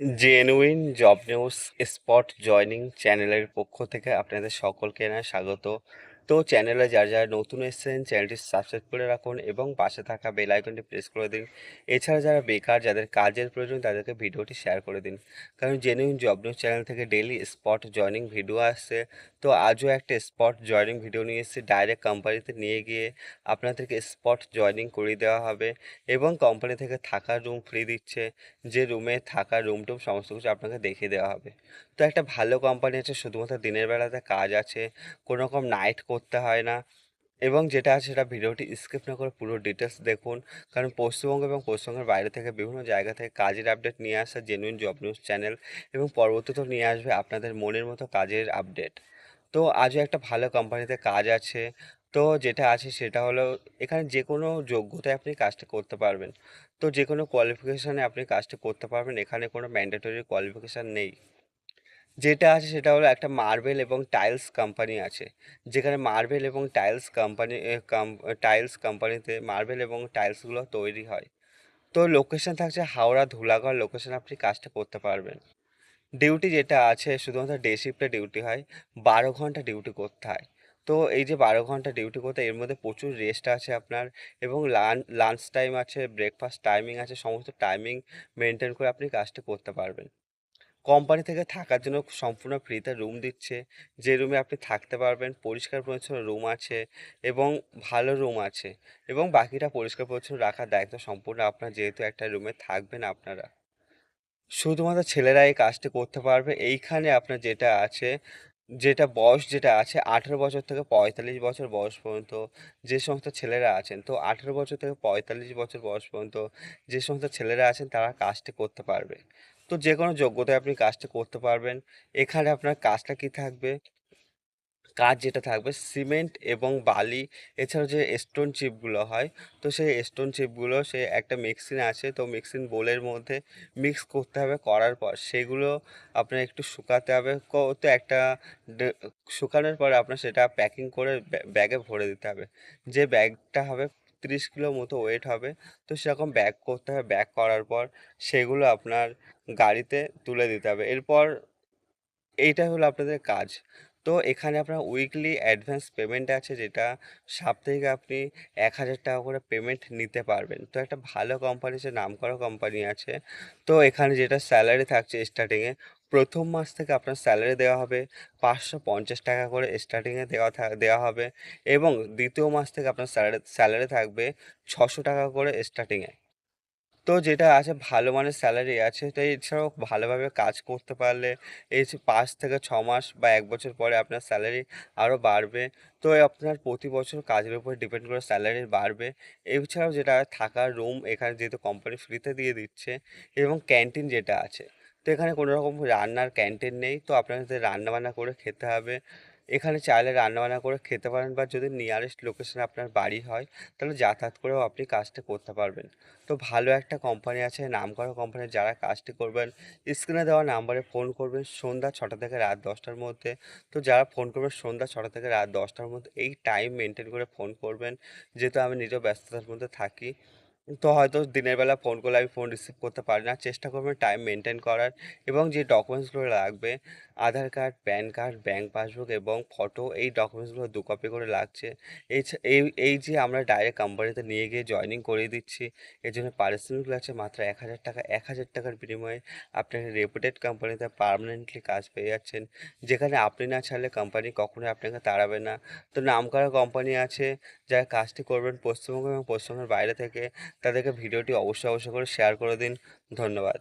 Genuine job news spot joining চ্যানেলের পক্ষ থেকে আপনাদের সকলকে স্বাগত। তো চ্যানেলে যারা যারা নতুন এসেছেন, চ্যানেলটি সাবস্ক্রাইব করে রাখুন এবং পাশে থাকা বেল আইকনটি প্রেস করে দিন। এছাড়া যারা বেকার, যাদের কাজের প্রয়োজন, তাদেরকে ভিডিওটি শেয়ার করে দিন। কারণ জেনুইন জব নিউজ চ্যানেল থেকে ডেলি স্পট জয়নিং ভিডিও আসছে। তো আজও একটা স্পট জয়নিং ভিডিও নিয়ে এসেছি। ডাইরেক্ট কোম্পানিতে নিয়ে গিয়ে আপনাদেরকে স্পট জয়নিং করিয়ে দেওয়া হবে এবং কোম্পানি থেকে থাকার রুম ফ্রি দিচ্ছে। যে রুমে থাকা রুম টুম সমস্ত কিছু আপনাকে দেখিয়ে দেওয়া হবে। তো একটা ভালো কোম্পানি আছে। শুধুমাত্র দিনের বেলাতে কাজ আছে। কোনো রকম নাইট করতে হয় না। এবং যেটা আছে সেটা ভিডিওটি স্কিপ না করে পুরো ডিটেলস দেখুন। কারণ পশ্চিমবঙ্গ এবং পশ্চিমবঙ্গের বাইরে থেকে বিভিন্ন জায়গা থেকে কাজের আপডেট নিয়ে আসে জেনুইন জব নিউজ চ্যানেল এবং পরবর্তীতেও নিয়ে আসবে আপনাদের মনের মতো কাজের আপডেট তো আজও একটা ভালো কোম্পানিতে কাজ আছে। তো যেটা আছে সেটা হলো এখানে যে কোনো যোগ্যতায় আপনি কাজটা করতে পারবেন। তো যে কোনো কোয়ালিফিকেশানে আপনি কাজটা করতে পারবেন। এখানে কোনো ম্যান্ডেটরি কোয়ালিফিকেশান নেই। যেটা আছে সেটা হলো একটা মার্বেল এবং টাইলস কোম্পানি আছে। যেখানে মার্বেল এবং টাইলস কোম্পানি টাইলস কোম্পানিতে মার্বেল এবং টাইলসগুলো তৈরি হয়। তো লোকেশন থাকছে হাওড়া ধুলাগড় লোকেশন আপনি কাজটা করতে পারবেন। ডিউটি যেটা আছে শুধুমাত্র ডে শিফটে ডিউটি হয়, বারো ঘণ্টা ডিউটি করতে হয়। তো এই যে বারো ঘণ্টা ডিউটি করতে এর মধ্যে প্রচুর রেস্ট আছে আপনার এবং লাঞ্চ টাইম আছে ব্রেকফাস্ট টাইমিং আছে, সমস্ত টাইমিং মেনটেন করে আপনি কাজটা করতে পারবেন। কোম্পানি থেকে থাকার জন্য সম্পূর্ণ ফ্রিতে রুম দিচ্ছে। যে রুমে আপনি থাকতে পারবেন, পরিষ্কার পরিচ্ছন্ন রুম আছে এবং ভালো রুম আছে এবং বাকিটা পরিষ্কার পরিচ্ছন্ন রাখার দায়িত্ব সম্পূর্ণ আপনার, যেহেতু একটা রুমে থাকবেন আপনারা। শুধুমাত্র ছেলেরা এই কাজটি করতে পারবে। এইখানে আপনার যেটা আছে, যেটা বয়স যেটা আছে, আঠেরো বছর থেকে পঁয়তাল্লিশ বছর বয়স পর্যন্ত যে সমস্ত ছেলেরা আছেন, তো আঠেরো বছর থেকে পঁয়তাল্লিশ বছর বয়স পর্যন্ত যে সমস্ত ছেলেরা আছেন, তারা কাজটি করতে পারবে। তো যে কোনো যোগ্যতায় আপনি কাজটা করতে পারবেন। এখানে আপনার কাজটা কি থাকবে? কাজ যেটা থাকবে সিমেন্ট এবং বালি। এছাড়াও যে স্টোন চিপগুলো হয়, তো সেই স্টোন চিপগুলো সে একটা মিক্সিন আছে, তো মিক্সিন বোলের মধ্যে মিক্স করতে হবে। করার পর সেগুলো আপনার একটু শুকাতে হবে। তো একটা শুকানোর পরে আপনার সেটা প্যাকিং করে ব্যা- ব্যাগে ভরে দিতে হবে। যে ব্যাগটা হবে তিরিশ কিলো মতো ওয়েট হবে। তো সেরকম ব্যাগ করতে হবে। ব্যাগ করার পর সেগুলো আপনার গাড়িতে তুলে দিতে হবে। এরপর এইটা হলো আপনাদের কাজ। তো এখানে আপনার উইকলি অ্যাডভান্স পেমেন্ট আছে যেটা সাপ্তাহিক আপনি এক হাজার টাকা করে পেমেন্ট নিতে পারবেন। তো একটা ভালো কোম্পানি যে নামকরা কোম্পানি আছে। তো এখানে যেটা স্যালারি থাকছে স্টার্টিংয়ে প্রথম মাস থেকে আপনার স্যালারি দেওয়া হবে, পাঁচশো পঞ্চাশ টাকা করে স্টার্টিংয়ে দেওয়া দেওয়া হবে এবং দ্বিতীয় মাস থেকে আপনার স্যালারি স্যালারি থাকবে ছশো টাকা করে স্টার্টিংয়ে তো যেটা আছে ভালো মানের স্যালারি আছে, তো এছাড়াও ভালোভাবে কাজ করতে পারলে এই পাঁচ থেকে ছ মাস বা এক বছর পরে আপনার স্যালারি আরও বাড়বে। তো আপনার প্রতি বছর কাজের উপর ডিপেন্ড করে স্যালারি বাড়বে। এছাড়াও যেটা থাকার রুম এখানে যেহেতু কোম্পানি ফ্রিতে দিয়ে দিচ্ছে এবং ক্যান্টিন যেটা আছে তো এখানে কোনো রকম রান্নার ক্যান্টিন নেই। তো আপনাদের রান্না বান্না করে খেতে হবে, এখানে চাইলে রান্নাবান্না করে খেতে পারেন বা যদি নিয়ারেস্ট লোকেশনে আপনার বাড়ি হয়, তাহলে যাতায়াত করেও আপনি কাজটা করতে পারবেন। তো ভালো একটা কোম্পানি আছে, নামকরা কোম্পানি যারা কাজটি করবেন স্ক্রিনে দেওয়া নাম্বারে ফোন করবেন সন্ধ্যা ছটা থেকে রাত দশটার মধ্যে। তো যারা ফোন করবেন সন্ধ্যা ছটা থেকে রাত দশটার মধ্যে, এই টাইম মেনটেন করে ফোন করবেন, যেহেতু আমি নিজেও ব্যস্ততার মধ্যে থাকি। তো হয়তো দিনের বেলা ফোন করলে আমি ফোন রিসিভ করতে পারি না। চেষ্টা করবেন টাইম মেনটেন করার এবং যে ডকুমেন্টসগুলো লাগবে Aadhaar card PAN card bank passbook এবং ফটো এই ডকুমেন্টসগুলো দু কপি করে লাগছে। এই এই যে আমরা ডাইরেক্ট কোম্পানিতে নিয়ে গিয়ে জয়েনিং করিয়ে দিচ্ছি, এর জন্য পারিশ্রমিক লাগছে মাত্র এক হাজার টাকা। এক হাজার টাকার বিনিময়ে আপনি রেপুটেড কোম্পানিতে পার্মানেন্টলি কাজ পেয়ে যাচ্ছেন। যেখানে আপনি না ছাড়লে কোম্পানি কখনোই আপনাকে তাড়াবে না। তো নামকরা কোম্পানি আছে, যারা কাজটি করবেন পশ্চিমবঙ্গ এবং পশ্চিমবঙ্গের বাইরে থেকে তাদেরকে ভিডিওটি অবশ্যই অবশ্যই করে শেয়ার করে দিন। ধন্যবাদ।